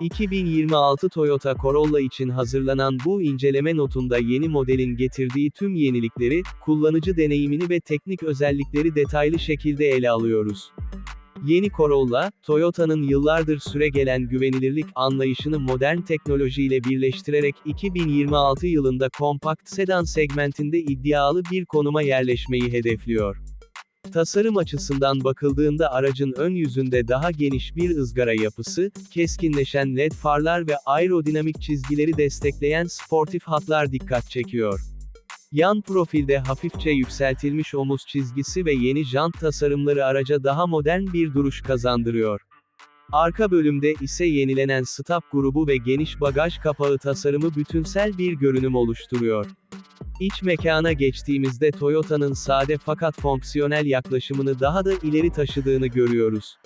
2026 Toyota Corolla için hazırlanan bu inceleme notunda yeni modelin getirdiği tüm yenilikleri, kullanıcı deneyimini ve teknik özellikleri detaylı şekilde ele alıyoruz. Yeni Corolla, Toyota'nın yıllardır süregelen güvenilirlik anlayışını modern teknolojiyle birleştirerek 2026 yılında kompakt sedan segmentinde iddialı bir konuma yerleşmeyi hedefliyor. Tasarım açısından bakıldığında aracın ön yüzünde daha geniş bir ızgara yapısı, keskinleşen led farlar ve aerodinamik çizgileri destekleyen sportif hatlar dikkat çekiyor. Yan profilde hafifçe yükseltilmiş omuz çizgisi ve yeni jant tasarımları araca daha modern bir duruş kazandırıyor. Arka bölümde ise yenilenen stop grubu ve geniş bagaj kapağı tasarımı bütünsel bir görünüm oluşturuyor. İç mekana geçtiğimizde Toyota'nın sade fakat fonksiyonel yaklaşımını daha da ileri taşıdığını görüyoruz.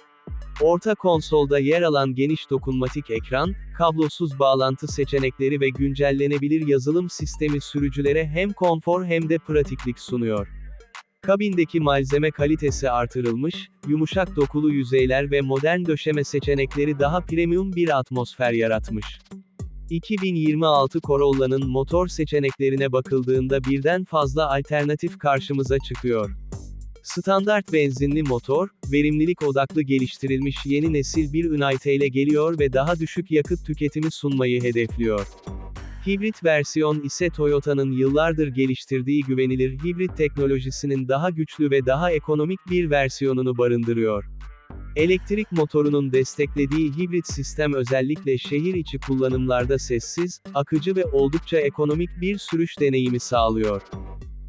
Orta konsolda yer alan geniş dokunmatik ekran, kablosuz bağlantı seçenekleri ve güncellenebilir yazılım sistemi sürücülere hem konfor hem de pratiklik sunuyor. Kabindeki malzeme kalitesi artırılmış, yumuşak dokulu yüzeyler ve modern döşeme seçenekleri daha premium bir atmosfer yaratmış. 2026 Corolla'nın motor seçeneklerine bakıldığında birden fazla alternatif karşımıza çıkıyor. Standart benzinli motor, verimlilik odaklı geliştirilmiş yeni nesil bir ünite ile geliyor ve daha düşük yakıt tüketimi sunmayı hedefliyor. Hibrit versiyon ise Toyota'nın yıllardır geliştirdiği güvenilir hibrit teknolojisinin daha güçlü ve daha ekonomik bir versiyonunu barındırıyor. Elektrik motorunun desteklediği hibrit sistem özellikle şehir içi kullanımlarda sessiz, akıcı ve oldukça ekonomik bir sürüş deneyimi sağlıyor.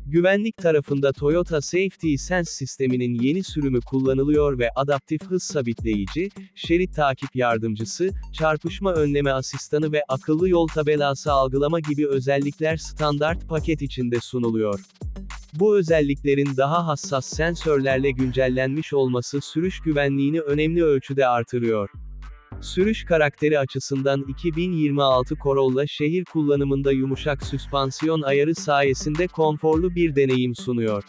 Güvenlik tarafında Toyota Safety Sense sisteminin yeni sürümü kullanılıyor ve adaptif hız sabitleyici, şerit takip yardımcısı, çarpışma önleme asistanı ve akıllı yol tabelası algılama gibi özellikler standart paket içinde sunuluyor. Bu özelliklerin daha hassas sensörlerle güncellenmiş olması sürüş güvenliğini önemli ölçüde artırıyor. Sürüş karakteri açısından 2026 Corolla şehir kullanımında yumuşak süspansiyon ayarı sayesinde konforlu bir deneyim sunuyor.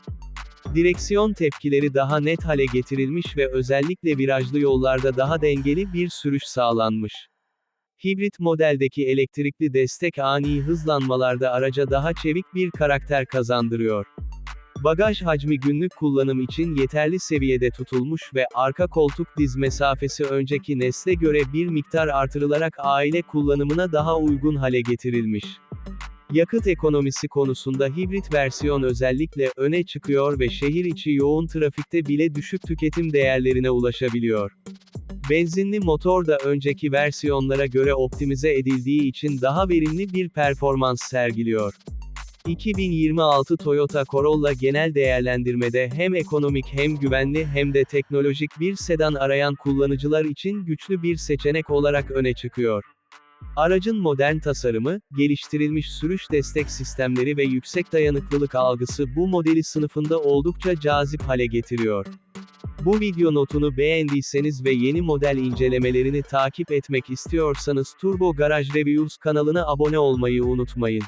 Direksiyon tepkileri daha net hale getirilmiş ve özellikle virajlı yollarda daha dengeli bir sürüş sağlanmış. Hibrit modeldeki elektrikli destek ani hızlanmalarda araca daha çevik bir karakter kazandırıyor. Bagaj hacmi günlük kullanım için yeterli seviyede tutulmuş ve arka koltuk diz mesafesi önceki nesle göre bir miktar artırılarak aile kullanımına daha uygun hale getirilmiş. Yakıt ekonomisi konusunda hibrit versiyon özellikle öne çıkıyor ve şehir içi yoğun trafikte bile düşük tüketim değerlerine ulaşabiliyor. Benzinli motor da önceki versiyonlara göre optimize edildiği için daha verimli bir performans sergiliyor. 2026 Toyota Corolla genel değerlendirmede hem ekonomik hem güvenli hem de teknolojik bir sedan arayan kullanıcılar için güçlü bir seçenek olarak öne çıkıyor. Aracın modern tasarımı, geliştirilmiş sürüş destek sistemleri ve yüksek dayanıklılık algısı bu modeli sınıfında oldukça cazip hale getiriyor. Bu video notunu beğendiyseniz ve yeni model incelemelerini takip etmek istiyorsanız Turbo Garage Reviews kanalına abone olmayı unutmayın.